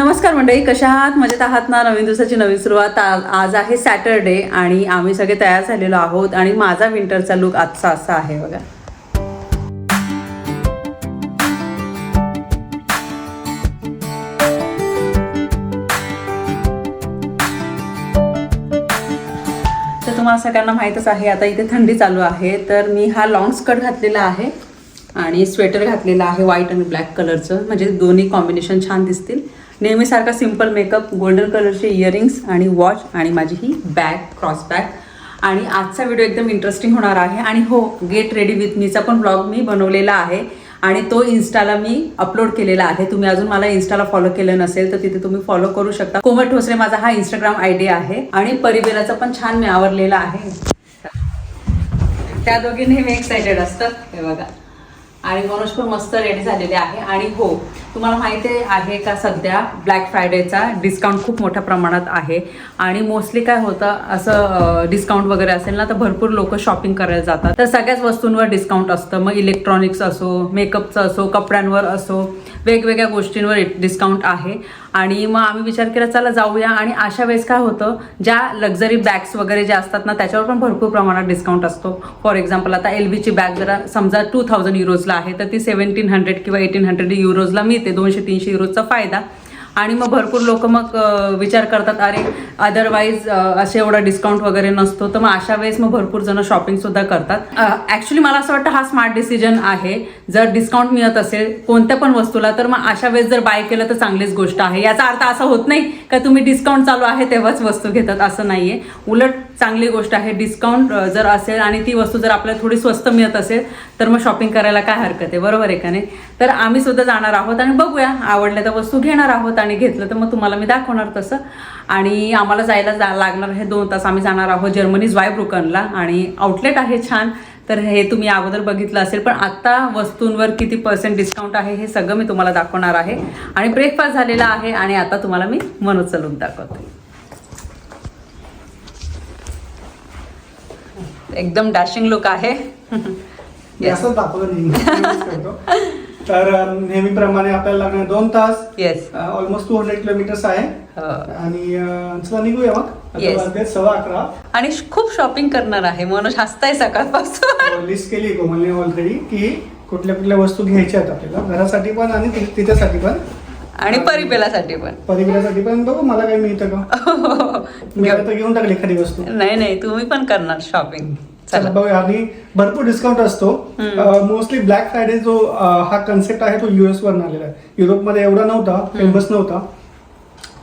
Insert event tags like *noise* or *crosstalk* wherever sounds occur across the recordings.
नमस्कार मंडळी कशा आहात? मजेत आहात ना? नवीन दिवसाची नवीन सुरुवात. आज आहे सॅटरडे आणि आम्ही सगळे तयार झालेलो आहोत आणि माझा विंटरचा लुक आजचा असा आहे बघा. तर तुम्हाला सगळ्यांना माहीतच आहे आता इथे थंडी चालू आहे. तर मी हा लॉंग स्कर्ट घातलेला आहे आणि स्वेटर घातलेला आहे व्हाईट आणि ब्लॅक कलरचं म्हणजे दोन्ही कॉम्बिनेशन छान दिसतील. नेहमीसारखा सिंपल मेकअप गोल्डन कलरचे इयरिंग्स आणि वॉच आणि माझी ही बॅग क्रॉस बॅग. आणि आजचा व्हिडिओ एकदम इंटरेस्टिंग होणार आहे. आणि हो गेट रेडी विथ मीचा पण ब्लॉग मी बनवलेला आहे. आणि तो इन्स्टाला मी अपलोड केलेला आहे. तुम्ही अजून मला इन्स्टाला फॉलो केलं नसेल तर तिथे तुम्ही फॉलो करू शकता. कोमल ठोसरे माझा हा इंस्टाग्राम आयडी आहे. आणि परिबेलाचा पण छान मी आवरलेला आहे. त्या दोघी नेहमी एक्सायटेड असतात हे बघा. आणि मनोज पण मस्त रेडी झालेले आहे. आणि हो तुम्हाला माहिती आहे का सध्या ब्लॅक फ्रायडेचा डिस्काउंट खूप मोठ्या प्रमाणात आहे. आणि मोस्टली काय होतं असं डिस्काउंट वगैरे असेल ना तर भरपूर लोक शॉपिंग करायला जातात. तर सगळ्याच वस्तूंवर डिस्काउंट असतं. मग इलेक्ट्रॉनिक्स असो मेकअपचं असो कपड्यांवर असो वेगवेगळ्या गोष्टींवर डिस्काउंट आहे. आणि मग आम्ही विचार केला चला जाऊया. आणि अशा वेळेस काय होतं ज्या लक्झरी बॅग्स वगैरे ज्या असतात ना त्याच्यावर पण भरपूर प्रमाणात डिस्काउंट असतो. फॉर एक्झाम्पल आता एल बीची बॅग जरा समजा टू थाउजंड युरोजला आहे तर ती सेव्हन्टीन हंड्रेड किंवा एटीन हंड्रेड युरोजला मी मिळते दोनशे तीनशे युरोचा फायदा. आणि मग भरपूर लोक मग विचार करतात अरे अदरवाईज असे एवढा डिस्काउंट वगैरे नसतो. तर मग अशा वेळेस मग भरपूर जण शॉपिंग सुद्धा करतात. ॲक्च्युली मला असं वाटतं हा स्मार्ट डिसिजन आहे. जर डिस्काउंट मिळत असेल कोणत्या पण वस्तूला तर मग अशा वेळेस जर बाय केलं तर चांगलीच गोष्ट आहे. याचा अर्थ असा होत नाही का तुम्ही डिस्काउंट चालू आहे तेव्हाच वस्तू घेतात असं नाहीये. उलट चांगली गोष्ट आहे. डिस्काउंट जर असेल आणि ती वस्तू जर आपल्याला थोडी स्वस्त मिळत असेल तर मग शॉपिंग करायला काय हरकत आहे? बरोबर आहे का नाही? तर आम्ही सुद्धा जाणार आहोत आणि बघूया. आवडल्या तर वस्तू घेणार आहोत आणि घेतलं तर मग तुम्हाला मी दाखवणार तसं. आणि आम्हाला जायला जा लागणार हे दोन तास आम्ही जाणार आहोत जर्मनी ब्रुकनला आणि आउटलेट आहे छान. तर हे तुम्ही अगोदर बघितलं असेल पण आत्ता वस्तूंवर किती पर्सेंट डिस्काउंट आहे हे सगळं मी तुम्हाला दाखवणार आहे. आणि ब्रेकफास्ट झालेला आहे आणि आता तुम्हाला मी मनोजचा लुक दाखवते. एकदम डॅशिंग लुक आहे. असंच दाखवलं नेहमी. तर नेहमीप्रमाणे आपल्याला लागणार दोन तास. Yes almost two hundred kilometres आहे. आणि अं, चला निघूया मग. सव्वा अकरा. आणि खूप शॉपिंग करणार आहे. मनोज हसताय सकाळपासून. लिस्ट केली कोमलने ऑलरेडी की कुठल्या कुठल्या वस्तू घ्यायच्या आहेत आपल्याला. घरासाठी पण आणि तिच्यासाठी पण. आणि परिपेलासाठी पण. परिवारासाठी पण बघू मला काही मिळतं का? मी आता घेऊन टाकली एखादी वस्तू. नाही नाही तुम्ही पण करणार शॉपिंग बघूया. आणि भरपूर डिस्काउंट असतो. मोस्टली ब्लॅक फ्रायडे जो हा कन्सेप्ट आहे तो युएस वरून आलेला आहे. युरोपमध्ये एवढा नव्हता फेमस नव्हता.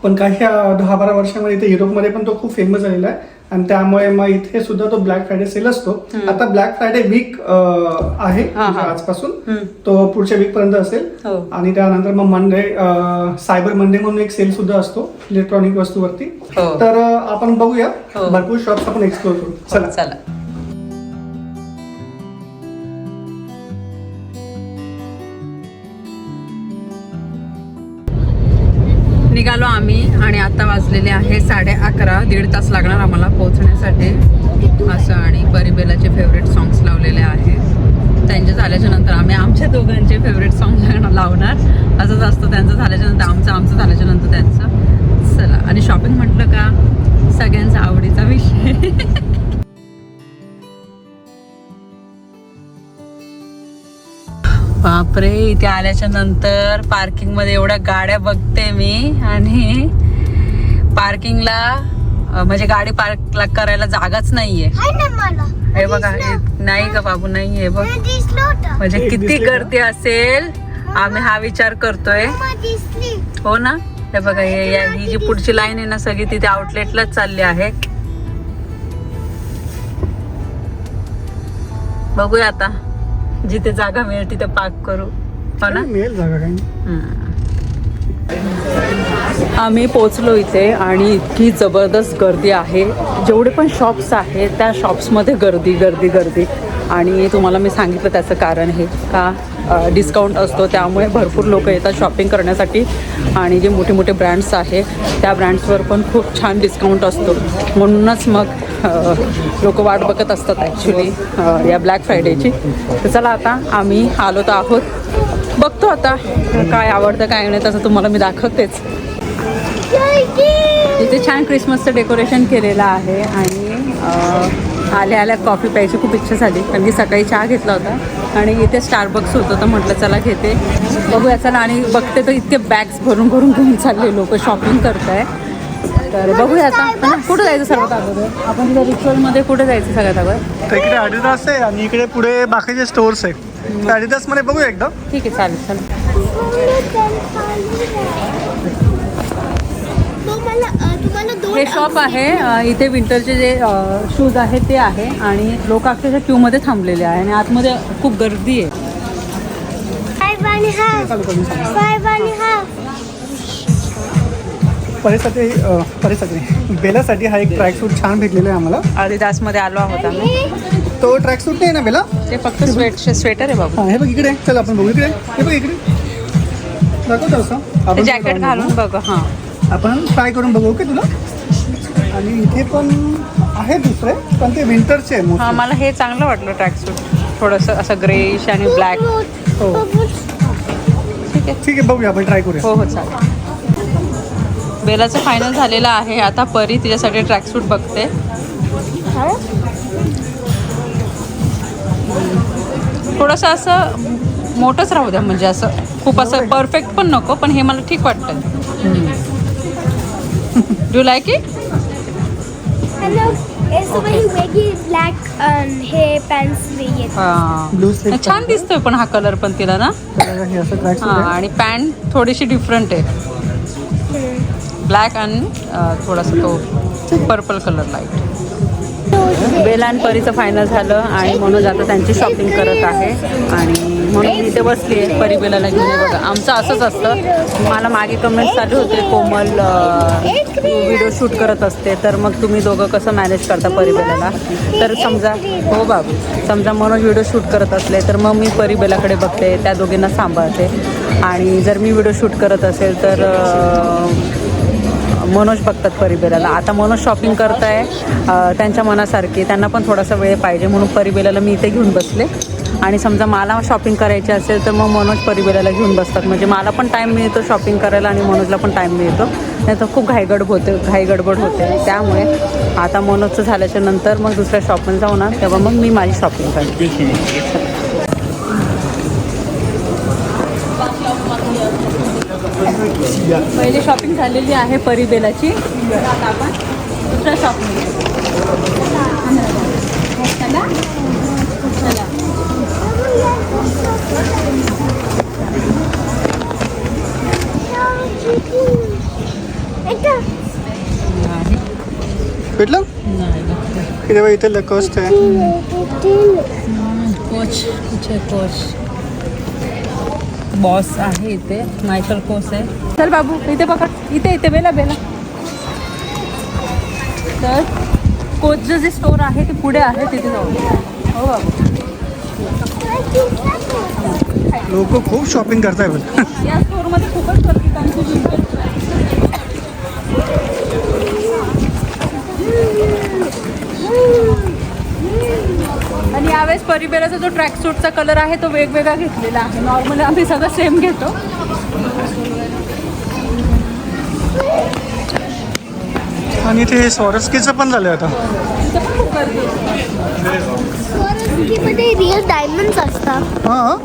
पण काही दहा बारा वर्षामध्ये इथे युरोपमध्ये पण तो खूप फेमस झालेला आहे. आणि त्यामुळे मग इथे सुद्धा तो ब्लॅक फ्रायडे सेल असतो आता ब्लॅक फ्रायडे वीक आहे. म्हणजे आजपासून. तो पुढच्या वीक पर्यंत असेल हो. आणि त्यानंतर मग मंडे सायबर मंडे म्हणून एक सेल सुद्धा असतो इलेक्ट्रॉनिक वस्तूवरती हो. तर आपण बघूया हो. भरपूर शॉप्स आपण एक्सप्लोर करू चला चला आणि आता वाजलेले आहे साडे अकरा दीड तास लागणार आम्हाला पोहोचण्यासाठी. असं आणि परिबेलाचे फेवरेट सॉंग्स लावलेले आहे. त्यांचे झाल्याच्यानंतर आम्ही आमच्या दोघांचे फेवरेट सॉंग *laughs* लावणार. असंच असतं त्यांचं झाल्याच्यानंतर आमचं आमचं झाल्याच्यानंतर त्यांचं. चला आणि शॉपिंग म्हटलं का? सगळ्यांचा आवडीचा विषय. *laughs* बापरे इथे आल्याच्यानंतर पार्किंगमध्ये एवढ्या गाड्या बघते मी आणि पार्किंगला म्हणजे गाडी पार्क करायला जागाच नाहीये. हाय ना मला. हे बघा हे- नाही का बाबू नाहीये बघ. म्हणजे हे किती? गर्दी असेल आम्ही हा विचार करतोय. हो ना? हे बघा हे या- ही जी पुढची लाईन आहे ना सगळी तिथे आउटलेटलाच चालली आहे. बघूया आता. जिथे जागा मिळेल तिथे पार्क करू. हो ना? मिळेल जागा काही आम्ही पोचलो इथे आणि इतकी जबरदस्त गर्दी आहे. जेवढे पण शॉप्स आहेत त्या शॉप्समध्ये गर्दी गर्दी गर्दी. आणि तुम्हाला मी सांगितलं त्याचं कारण हे का डिस्काउंट असतो त्यामुळे भरपूर लोक येतात शॉपिंग करण्यासाठी. आणि जे मोठे मोठे ब्रँड्स आहे त्या ब्रँड्सवर पण खूप छान डिस्काउंट असतो. म्हणूनच मग लोक वाट बघत असतात ॲक्च्युली या ब्लॅक फ्रायडेची तर चला आता आम्ही आलो तर आहोत. बघतो आता काय आवडतं काय नाही तसं तुम्हाला मी दाखवतेच. इथे छान क्रिसमसचं डेकोरेशन केलेलं आहे आणि आल्या आल्या कॉफी प्यायची खूप इच्छा झाली कारण की सकाळी चहा घेतला होता. आणि इथे स्टारबक्स होतं तर म्हटलं चला घेते. बघूया चला आणि बघते तर इतके बॅग्स भरून भरून घेऊन चालले लोक शॉपिंग करत आहे तर बघूया आता. हा, कुठं जायचं सर्वात अगोदर? आपण तिथं रिच्युअलमध्ये कुठे जायचं सगळ्यात अगोदर? इकडे अडिदास आहे आणि इकडे पुढे बाकीचे स्टोर्स आहे. अडिदासमध्ये बघूया एकदा. ठीक आहे चालेल चालेल. हे शॉप आहे इथे विंटरचे जे शूज आहेत ते आहे आणि लोक अक्षरशः क्यूमध्ये थांबलेले आहे आणि आतमध्ये खूप गर्दी आहे. परेसाठी परेसाठी. बेलासाठी हा एक ट्रॅक सूट छान भेटलेला आहे आम्हाला. आदिदासमध्ये आलो आहोत आम्ही. तो ट्रॅक सूट नाही ना बेला? ते फक्त स्वेट स्वेटर आहे बाबू. हा हे बघ इकडे. चल आपण बघू इकडे. हे बघ इकडे. दाखवतो असं जॅकेट घालून. बघ हां. आपण ट्राय करून बघू ओके तुला? आणि इथे पण आहे दुसरे पण ते विंटरचे आहे हां. मला हे चांगलं वाटलं ट्रॅकसूट थोडंसं असं ग्रेश आणि ब्लॅक हो. ठीक आहे. ठीक आहे बघूया आपण ट्राय करूया. हो हो चालेल. बेलाचं फायनल झालेलं आहे. आता परी तिच्यासाठी ट्रॅकसूट बघते. थोडंसं असं मोठंच राहू द्या म्हणजे असं खूप असं परफेक्ट पण नको पण हे मला ठीक वाटतं डू लाईक इट हॅलो यासोबत वेगळी ब्लॅक हे. ब्लू स्लीप छान दिसतोय पण हा कलर पण तिला ना? हे असं ट्रॅक हां आणि पॅन्ट थोडीशी डिफरंट आहे. ब्लॅक आणि अं, थोडासा तो purple colour light bell and परीचं final झालं आणि म्हणून आता त्यांची शॉपिंग करत आहे. आणि म्हणून मी इथे बसली आहे परी बेलाला घेऊन. बघा आमचं असंच असतं. मला मागे कमेंट चालू होते कोमल व्हिडिओ शूट करत असते तर मग तुम्ही दोघं कसं मॅनेज करता परी बेलाला? तर समजा हो बाबू समजा म्हणून व्हिडिओ शूट करत असले तर मग मी परी बेलाकडे बघते त्या दोघींना सांभाळते. आणि जर मी व्हिडिओ शूट करत असेल तर मनोज बघतात परिबेलाला. आता मनोज शॉपिंग करत आहे त्यांच्या मनासारखी. त्यांना पण थोडासा वेळ पाहिजे म्हणून परिबेलाला मी इथे घेऊन बसले. आणि समजा मला शॉपिंग करायची असेल तर मग मनोज परिबेलाला घेऊन बसतात. म्हणजे मला पण टाईम मिळतो शॉपिंग करायला आणि मनोजला पण टाईम मिळतो. नाही तर खूप घाईगडब होते घाईगडबड होते. त्यामुळे आता मनोजचं झाल्याच्यानंतर मग दुसऱ्या शॉपमध्ये जाऊ ना तेव्हा मग मी माझी शॉपिंग करते पहिली शॉपिंग झालेली आहे परिबेलाची. आता आपण दुसऱ्या शॉपिंग भेटलं? इथे बघ, इथे लकोस्ट आहे. कोच इथे. कोच बॉस आहे इथे मायकल कोच आहे. चल बाबू इथे पकड. इथे इथे बेला बेला. तर कोचचं जे स्टोर आहे ते पुढे आहे तिथे जाऊ. हो बाबू. लोक खूप शॉपिंग करताय बघ या स्टोरमध्ये खूपच गर्दी त्यांची यावेळेस परिबेराचा जो ट्रॅक सूटचा कलर आहे तो वेगवेगळा घेतलेला आहे. नॉर्मली आम्ही सगळं सेम घेतो. आणि इथे स्वरस्कीचं पण झालं आता. रिअल डायमंड्स असतात. हां.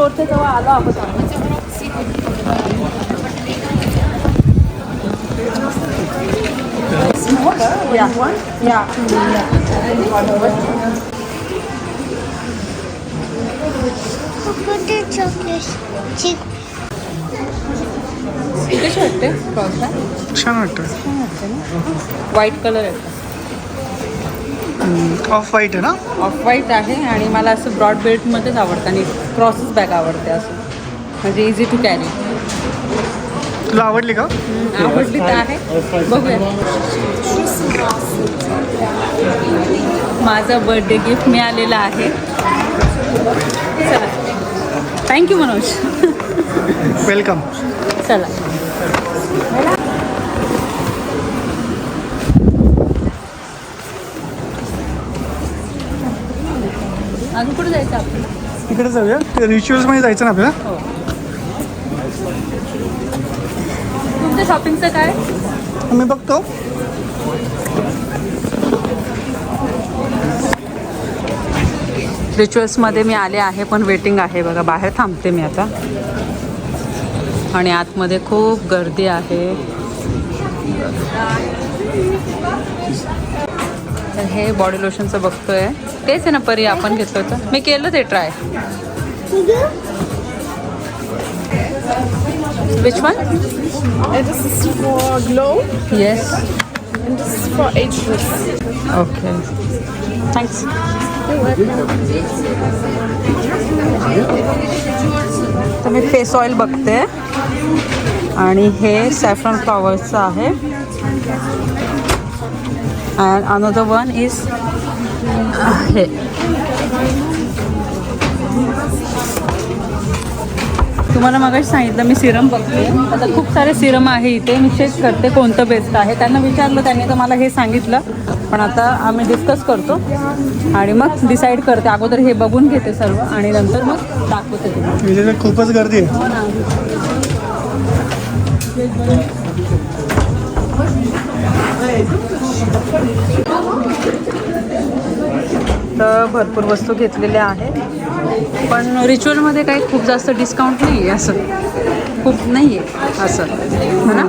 कोच स्टोरच्या जवळ आलो आहोत आम्ही. या या चॉकलेट कशी वाटते क्रॉसला छान वाटतं व्हाईट कलर आहे ऑफ व्हाईट आहे ना? ऑफ व्हाईट आहे आणि मला असं ब्रॉड बेल्टमध्येच आवडतं आणि क्रॉसच बॅग आवडते असं. म्हणजे इझी टू कॅरी तुला आवडली का? आवडली तर आहे. बघूया. माझं बर्थडे गिफ्ट मिळालेलं आहे. चला. थँक्यू मनोज. वेलकम चला अजून कुठे जायचं आपण इकडे जाऊया. ते रिच्युअल्समध्ये जायचं ना आपल्याला? हो. तुमच्या शॉपिंगचं काय? मी बघतो. रिच्युअल्समध्ये मी आले आहे पण वेटिंग आहे. बघा बाहेर थांबते मी आता. आणि आतमध्ये खूप गर्दी आहे. तर हे बॉडी लोशनचं बघतोय. तेच आहे ना परी आपण घेतलं होतं मी केलं ते try which one And this is for glow? Yes and this is for ageless. Okay thanks तर मी फेस ऑइल बघते. आणि हे सॅफ्रॉन फ्लॉवर्सचं आहे. अँड अनदर वन इज हे तुम्हाला मगाशी सांगितलं मी सिरम बघते. आता खूप सारे सिरम आहे इथे. मी चेक करते कोणतं बेस्ट आहे. त्यांना विचारलं त्यांनी तर मला हे सांगितलं. पण आता आम्ही डिस्कस करतो. आणि मग डिसाईड करते. अगोदर हे बघून घेते सर्व. आणि नंतर मग दाखवते खूपच गर्दी आहे. हो तर भरपूर वस्तू घेतलेल्या आहेत. पण रिच्युअलमध्ये काही खूप जास्त डिस्काउंट नाही आहे असं. खूप नाही आहे असं. है ना?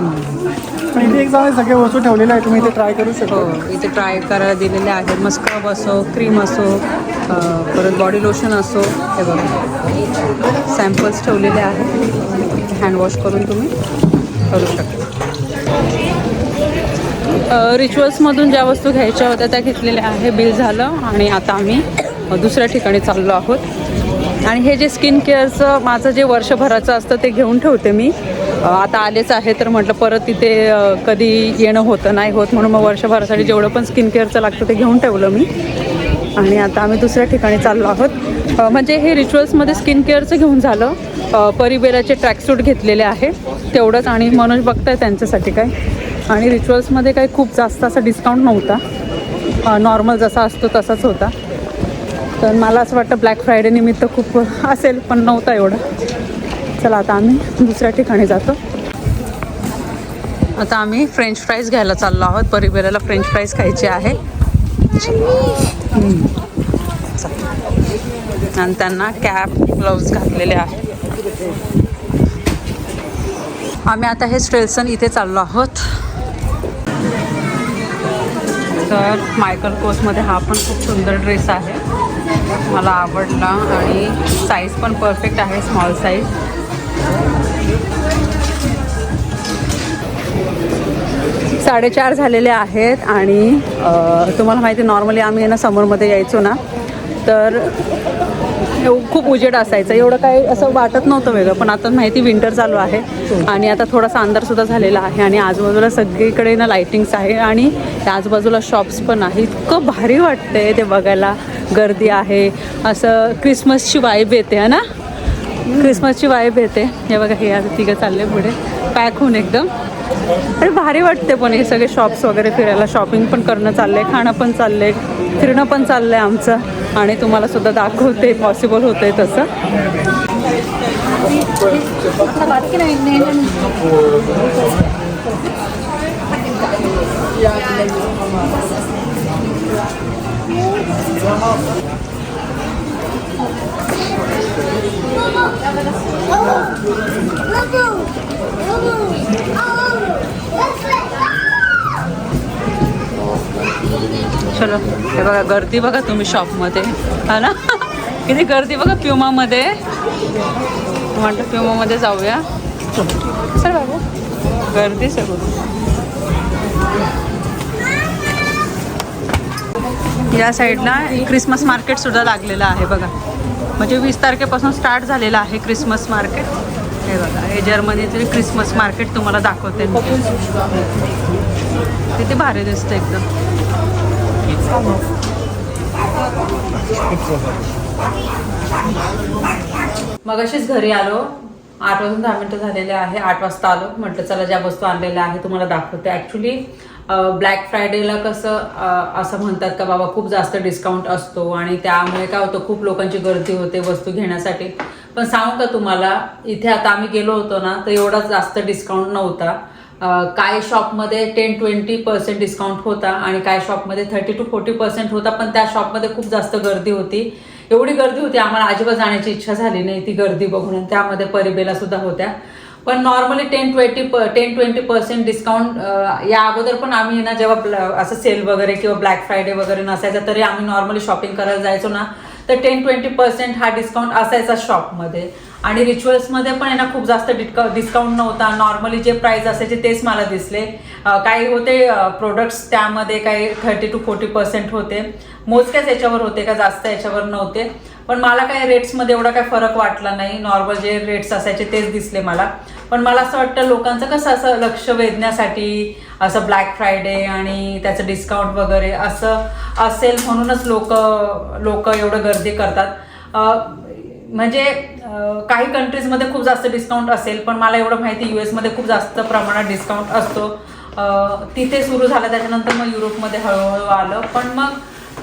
इथे सगळ्या वस्तू ठेवलेल्या आहेत. तुम्ही इथे ट्राय करू हो शकता इथे ट्राय करायला दिलेले आहेत. मग स्क्रब असो क्रीम असो परत बॉडी लोशन असो. हे बघा. सॅम्पल्स ठेवलेले आहेत. हँडवॉश करून तुम्ही करू शकता. रिच्युअल्समधून ज्या वस्तू घ्यायच्या होत्या त्या घेतलेल्या आहे. बिल झालं आणि आता आम्ही दुसऱ्या ठिकाणी चाललो आहोत. आणि हे जे स्किन केअरचं माझं जे वर्षभराचं असतं ते घेऊन ठेवते मी. आता आलेच आहे तर म्हटलं परत तिथे कधी येणं होतं नाही होत म्हणून मग वर्षभरासाठी जेवढं पण स्किन केअरचं लागतं ते घेऊन ठेवलं मी. आणि आता आम्ही दुसऱ्या ठिकाणी चाललो आहोत. म्हणजे हे रिच्युअल्समध्ये स्किन केअरचं घेऊन झालं. परिबेराचे ट्रॅकसूट घेतलेले आहे. तेवढंच आणि मनोज बघताय त्यांच्यासाठी काय? आणि रिच्युअल्समध्ये काही खूप जास्त असा डिस्काउंट नव्हता. नॉर्मल जसा असतो तसाच होता. तर मला असं वाटतं ब्लॅक फ्रायडे निमित्त खूप असेल पण नव्हता एवढा. चला आता आम्ही दुसऱ्या ठिकाणी जातो. आता आम्ही फ्रेंच फ्राईज घ्यायला चाललो आहोत. परिबेराला फ्रेंच फ्राईज खायची आहे. आणि त्यांना कॅप ग्लव्ज घातलेले आहे आम्ही आता हे स्ट्रेल्सन इथे चाललो आहोत. तर मायकल कोसमध्ये हा पण खूप सुंदर ड्रेस आहे. मला आवडला आणि साईज पण परफेक्ट आहे स्मॉल साईज साडेचार झालेले आहेत आणि तुम्हाला माहिती नॉर्मली आम्ही ना समरमध्ये यायचो ना. तर खूप उजेड असायचं. एवढं काही असं वाटत नव्हतं वेगळं पण आता माहिती विंटर चालू आहे आणि आता थोडासा अंधारसुद्धा झालेला आहे आणि आजूबाजूला सगळीकडे ना लाइटिंग्स आहे आणि आजूबाजूला शॉप्स पण आहे इतकं भारी वाटतंय ते बघायला. गर्दी आहे. असं क्रिसमसची वाईब येते है ना? क्रिसमसची वाईब येते. हे बघा हे आता तिघं चालले पुढे. पॅक होऊन एकदम. अरे भारी वाटते पण हे सगळे शॉप्स वगैरे फिरायला. शॉपिंग पण करणं चाललंय खाणं पण चाललंय फिरणं पण चाललंय आमचं. आणि तुम्हाला सुद्धा दाखवते पॉसिबल होतंय तसं. चलो हे बघा गर्दी बघा तुम्ही शॉपमध्ये हा ना? किती गर्दी बघा प्युमामध्ये. म्हणतो प्युमामध्ये जाऊया. चल बाबू. गर्दी सगळं. या साईडला क्रिसमस मार्केट सुद्धा लागलेलं आहे बघा. म्हणजे वीस तारखेपासून स्टार्ट झालेलं आहे क्रिसमस मार्केट हे बघा हे जर्मनीतील क्रिसमस मार्केट तुम्हाला दाखवते किती भारी दिसतं एकदम. मग अशीच घरी आलो. आठ वाजून दहा मिनटं झालेले आहे आठ वाजता आलो. म्हटलं चला ज्या वस्तू आणलेल्या आहे तुम्हाला दाखवते. ॲक्च्युली ब्लॅक फ्रायडेला कसं असं म्हणतात का बाबा खूप जास्त डिस्काउंट असतो आणि त्यामुळे काय होतं खूप लोकांची गर्दी होते वस्तू घेण्यासाठी. पण सांगू का तुम्हाला इथे आता आम्ही गेलो होतो ना तर एवढा जास्त डिस्काउंट नव्हता. काय शॉपमध्ये टेन ट्वेंटी पर्सेंट डिस्काउंट होता आणि काय शॉपमध्ये थर्टी टू फोर्टी पर्सेंट होता पण त्या शॉपमध्ये खूप जास्त गर्दी होती. एवढी गर्दी होती आम्हाला अजिबात जाण्याची इच्छा झाली नाही ती गर्दी बघून. त्यामध्ये परिबेला सुद्धा होत्या. पण नॉर्मली टेन ट्वेंटी प टेन ट्वेंटी पर्सेंट डिस्काउंट या अगोदर पण आम्ही ना जेव्हा ब्ल- असं सेल वगैरे किंवा ब्लॅक फ्रायडे वगैरे नसायचा तरी आम्ही नॉर्मली शॉपिंग करायला जायचो ना. तर टेन ट्वेंटी पर्सेंट हा डिस्काउंट असायचा शॉपमध्ये आणि रिच्युअल्समध्ये पण आहे ना खूप जास्त डिस्का डिस्काउंट नव्हता. नॉर्मली जे प्राईस असायचे तेच मला दिसले. काही होते प्रोडक्ट्स त्यामध्ये काही थर्टी टू फोर्टी पर्सेंट होते. मोजक्याच याच्यावर होते का जास्त याच्यावर नव्हते. पण मला काही रेट्समध्ये एवढा काही फरक वाटला नाही. नॉर्मल जे रेट्स असायचे तेच दिसले मला. पण मला असं वाटतं लोकांचं कसं असं लक्ष वेधण्यासाठी असं ब्लॅक फ्रायडे आणि त्याचं डिस्काउंट वगैरे असं असेल म्हणूनच लोक लोक एवढं गर्दी करतात. म्हणजे काही कंट्रीजमध्ये खूप जास्त डिस्काउंट असेल पण मला एवढं माहिती यू एसमध्ये खूप जास्त प्रमाणात डिस्काउंट असतो. तिथे सुरू झालं त्याच्यानंतर मग युरोपमध्ये हळूहळू आलं. पण मग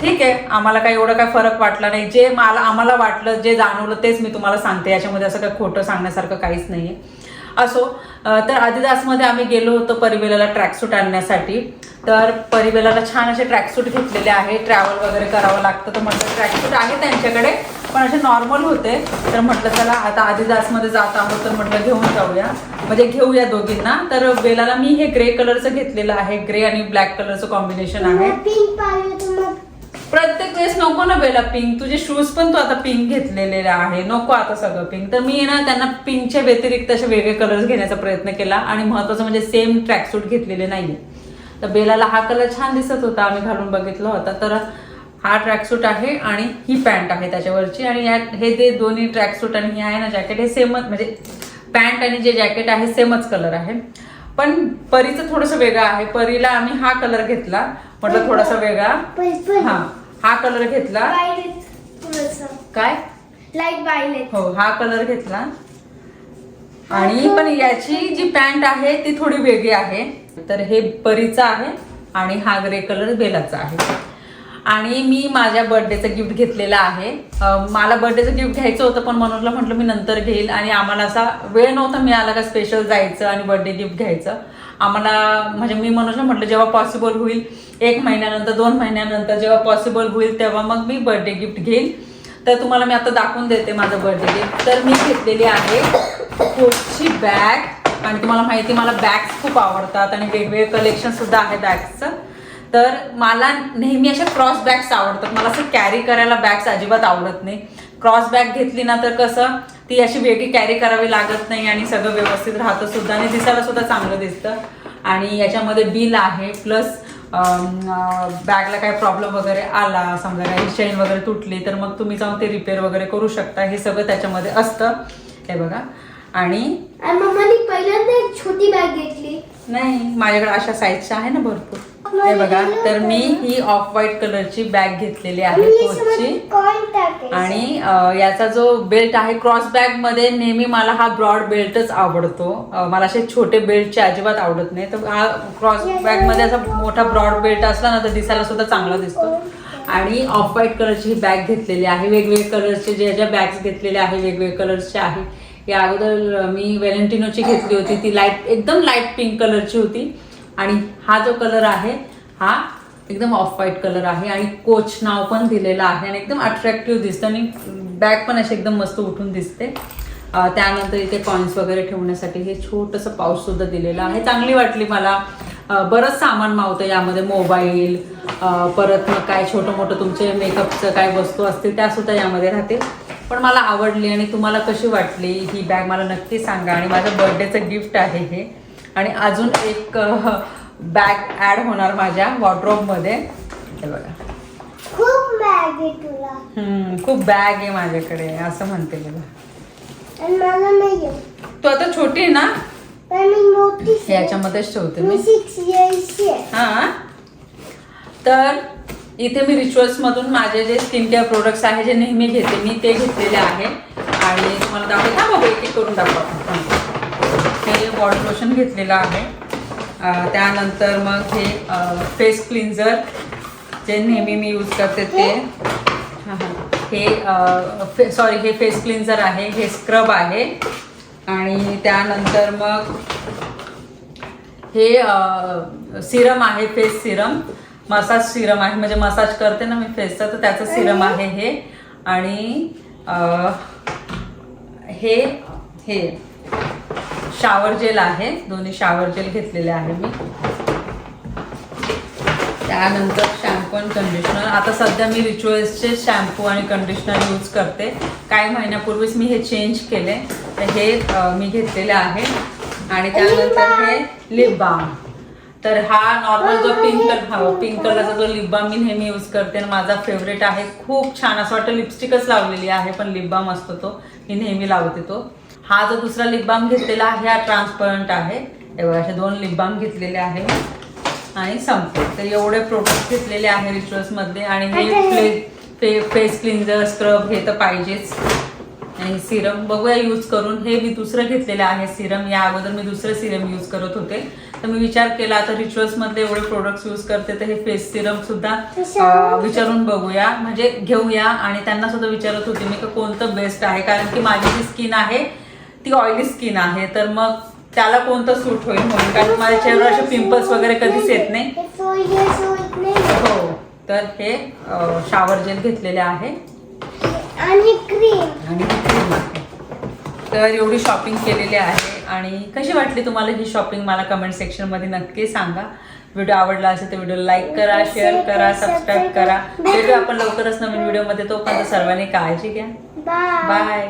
ठीक आहे आम्हाला काही एवढं काही फरक वाटला नाही. जे मला आम्हाला वाटलं जे जाणवलं तेच मी तुम्हाला सांगते. याच्यामध्ये असं काही खोटं सांगण्यासारखं काहीच नाही आहे असो तर आदिदासमध्ये आम्ही गेलो होतो परिवेलाला ट्रॅकसूट आणण्यासाठी. तर परिवेलाला छान असे ट्रॅकसूट घेतलेले आहे. ट्रॅव्हल वगैरे करावं लागतं तर म्हटलं ट्रॅकसूट आहे त्यांच्याकडे पण असे नॉर्मल होते. तर म्हटलं चला आता आदिदासमध्ये जात आहोत तर म्हटलं घेऊन जाऊया. म्हणजे घेऊया दोघींना. तर बेलाला मी हे ग्रे कलरचं घेतलेलं आहे. ग्रे आणि ब्लॅक कलरचं कॉम्बिनेशन आहे. प्रत्येक वेळेस नको ना बेला पिंक तुझे शूज पण तू आता पिंक घेतलेले आहे. नको आता सगळं पिंक तर मी ना त्यांना पिंकच्या व्यतिरिक्त असे वेगळे कलर्स घेण्याचा प्रयत्न केला आणि महत्वाचं म्हणजे सेम ट्रॅकसूट घेतलेले नाहीये. तर बेलाला हा कलर छान दिसत होता आम्ही घालून बघितला होता. तर हा ट्रॅकसूट आहे आणि ही पॅन्ट आहे त्याच्यावरची. आणि या हे जे दोन्ही ट्रॅकसूट आणि हे आहे ना जॅकेट हे सेमच म्हणजे पॅन्ट आणि जे जॅकेट आहे सेमच कलर आहे. पण परीचं थोडंसं वेगळं आहे. परीला आम्ही हा कलर घेतला. म्हटलं थोडासा वेगळा. हा. हा कलर घेतला? काय? लाइट वायलेट हो हा कलर घेतला. आणि पण याची जी पॅन्ट आहे ती थोडी वेगळी आहे. तर हे परीचा आहे आणि हा ग्रे कलर बेलाचा आहे. आणि मी माझ्या बर्थडेचं गिफ्ट घेतलेलं आहे. मला बर्थडेचं गिफ्ट घ्यायचं होतं पण मनोजला म्हटलं मी नंतर घेईल. आणि आम्हाला असा वेळ नव्हता मिळाला का स्पेशल जायचं आणि बर्थडे गिफ्ट घ्यायचं. आम्हाला म्हणजे मी मनोजला म्हटलं जेव्हा पॉसिबल होईल एक महिन्यानंतर दोन महिन्यानंतर जेव्हा पॉसिबल होईल तेव्हा मग मी बर्थडे गिफ्ट घेईल तर तुम्हाला मी आता दाखवून देते माझं बर्थडे गिफ्ट तर मी घेतलेली आहे कोटची बॅग आणि तुम्हाला माहिती मला बॅग्स खूप आवडतात आणि वेगवेगळे कलेक्शन सुद्धा आहे बॅग्सचं तर मला नेहमी अशा क्रॉस बॅग्स आवडतात. मला असं कॅरी करायला बॅग्स अजिबात आवडत नाही. क्रॉस बॅग घेतली ना तर कसं ती अशी वेगळी कॅरी करावी लागत नाही आणि सगळं व्यवस्थित राहतं सुद्धा आणि दिसायला सुद्धा चांगलं दिसतं. आणि याच्यामध्ये बिल आहे प्लस बॅगला काय प्रॉब्लेम वगैरे आला समजा काही चेन वगैरे तुटली तर मग तुम्ही जाऊन ते रिपेअर वगैरे करू शकता. हे सगळं त्याच्यामध्ये असतं. हे बघा. आणि आणि मम्मानी पहिल्यांदा एक छोटी बॅग घेतली. नाही माझ्याकडे अशा साईजच्या आहे ना भरपूर. हे बघा तर मी ही ऑफ व्हाईट कलरची बॅग घेतलेली आहे कोचची टाकायचं आणि याचा जो बेल्ट आहे क्रॉस बॅगमध्ये नेहमी मला हा ब्रॉड बेल्टच आवडतो. मला असे छोटे बेल्टचे अजिबात आवडत नाही. तर हा क्रॉस बॅगमध्ये असा मोठा ब्रॉड बेल्ट असला ना तर दिसायला सुद्धा चांगला दिसतो. आणि ऑफ व्हाईट कलरची ही बॅग घेतलेली आहे. वेगवेगळे कलरचे जे ज्या बॅग्स घेतलेल्या आहे वेगवेगळे कलर्सचे आहे. या अगोदर मी व्हॅलेंटिनोची घेतली होती. ती लाइट एकदम लाइट पिंक कलरची होती. आणि हा जो कलर आहे हा एकदम ऑफ व्हाईट कलर आहे आणि कोच नाव पण दिलेलं आहे आणि एकदम अट्रॅक्टिव्ह दिसतं आणि बॅग पण अशी एकदम मस्त उठून दिसते. त्यानंतर इथे कॉइन्स वगैरे ठेवण्यासाठी हे छोटंसं पाऊच सुद्धा दिलेलं आहे. चांगली वाटली मला. बरंच सामान मावतं यामध्ये मोबाईल परत मग काय छोटं मोठं तुमचे मेकअपचं काय वस्तू असतील त्यासुद्धा यामध्ये राहतील. पण मला आवडली आणि तुम्हाला कशी वाटली ही बॅग मला नक्की सांगा. आणि माझ्या बर्थडेचं गिफ्ट आहे हे. आणि अजून एक बॅग ॲड होणार माझ्या वॉर्ड्रोबमध्ये हे बघा. खूप बॅग आहे तुला. खूप बॅग आहे माझ्याकडे असं म्हणते बघा तू आता छोटी आहे ना? याच्यामध्येच ठेवते मी. हा. तर इथे मी रिच्युअल्समधून माझे जे स्किन केअर प्रोडक्ट्स आहे जे नेहमी घेते मी ते घेतलेले आहे. आणि तुम्हाला दाखवते. हा बाबा एक एक करून दाखवा. हे बॉडी लोशन घेतलेलं आहे. त्यानंतर मग हे फेस क्लिन्झर जे नेहमी मी यूज करते ते. हे सॉरी हे फेस क्लिन्झर आहे. हे स्क्रब आहे. आणि त्यानंतर मग हे सिरम आहे फेस सिरम. मसाज सिरम आहे. म्हणजे मसाज करते ना मी फेसचा तर त्याचं सिरम आहे हे. आणि हे हे. शावर जेल आहे. दोन्ही शावर जेल घेतलेले आहे मी. त्यानंतर शॅम्पू आणि कंडिशनर. आता सध्या मी रिच्युअल्सचे शॅम्पू आणि कंडिशनर यूज करते. काही महिन्यापूर्वीच मी हे चेंज केले. तर हे मी घेतलेले आहे. आणि त्यानंतर हे लिप बाम. तर हा नॉर्मल जो पिंक कलर हा पिंक कलरचा जो लिप बाम मी नेहमी यूज करते आणि माझा फेवरेट आहे खूप छान. असं वाटतं लिपस्टिकच लावलेली आहे पण लिप बाम असतो तो. मी नेहमी लावते तो. हा जो दुसरा लिप बाम घेतलेला आहे हा ट्रान्सपरंट आहे. बघा असे दोन लिप बाम घेतलेले आहे. आणि संपते तर एवढे प्रोडक्ट घेतलेले आहे रिच्युअल्स मधले. आणि हे फेस क्लिन्झर स्क्रब हे तर पाहिजेच. आणि सिरम बघूया यूज करून. हे मी दुसरं घेतलेलं आहे सिरम. या अगोदर मी दुसरं सिरम यूज करत होते. तर मी विचार केला आता रिच्युअल्स मधले एवढे प्रोडक्ट्स यूज करते तर हे फेस सिरम सुद्धा विचारून बघूया. म्हणजे घेऊया आणि त्यांना सुद्धा विचारत होते मी का कोणतं बेस्ट आहे? कारण की माझी जी स्किन आहे ती ऑइली स्किन आहे. तर मग त्याला कोणतं सूट होईल म्हणून? कारण माझ्या चेहऱ्यावर असे पिंपल्स वगैरे कधीच येत हे नाही हो. तर हे शावर जेल घेतलेले आहे. आणि क्रीम आणि आहे. तर एवढी शॉपिंग केलेली आहे. आणि कशी वाटली तुम्हाला ही शॉपिंग मला कमेंट सेक्शनमध्ये नक्की सांगा. व्हिडिओ आवडला असेल तर व्हिडिओ लाईक करा शेअर करा सबस्क्राईब करा. भेटू आपण लवकरच नवीन व्हिडिओमध्ये तोपर्यंत सर्वांनी काळजी घ्या. बाय